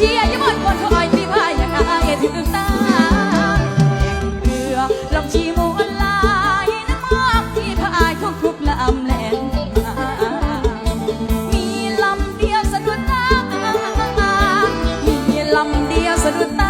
ชียร์ยมดคนคอยที่พายนาเอถึงตาแข่งเรือลองชีมูออนลายน้ำมอกที่พายของทุกลำแหลงมีลำเดียวสะดุดตา มีลำเดียวสะดุดตา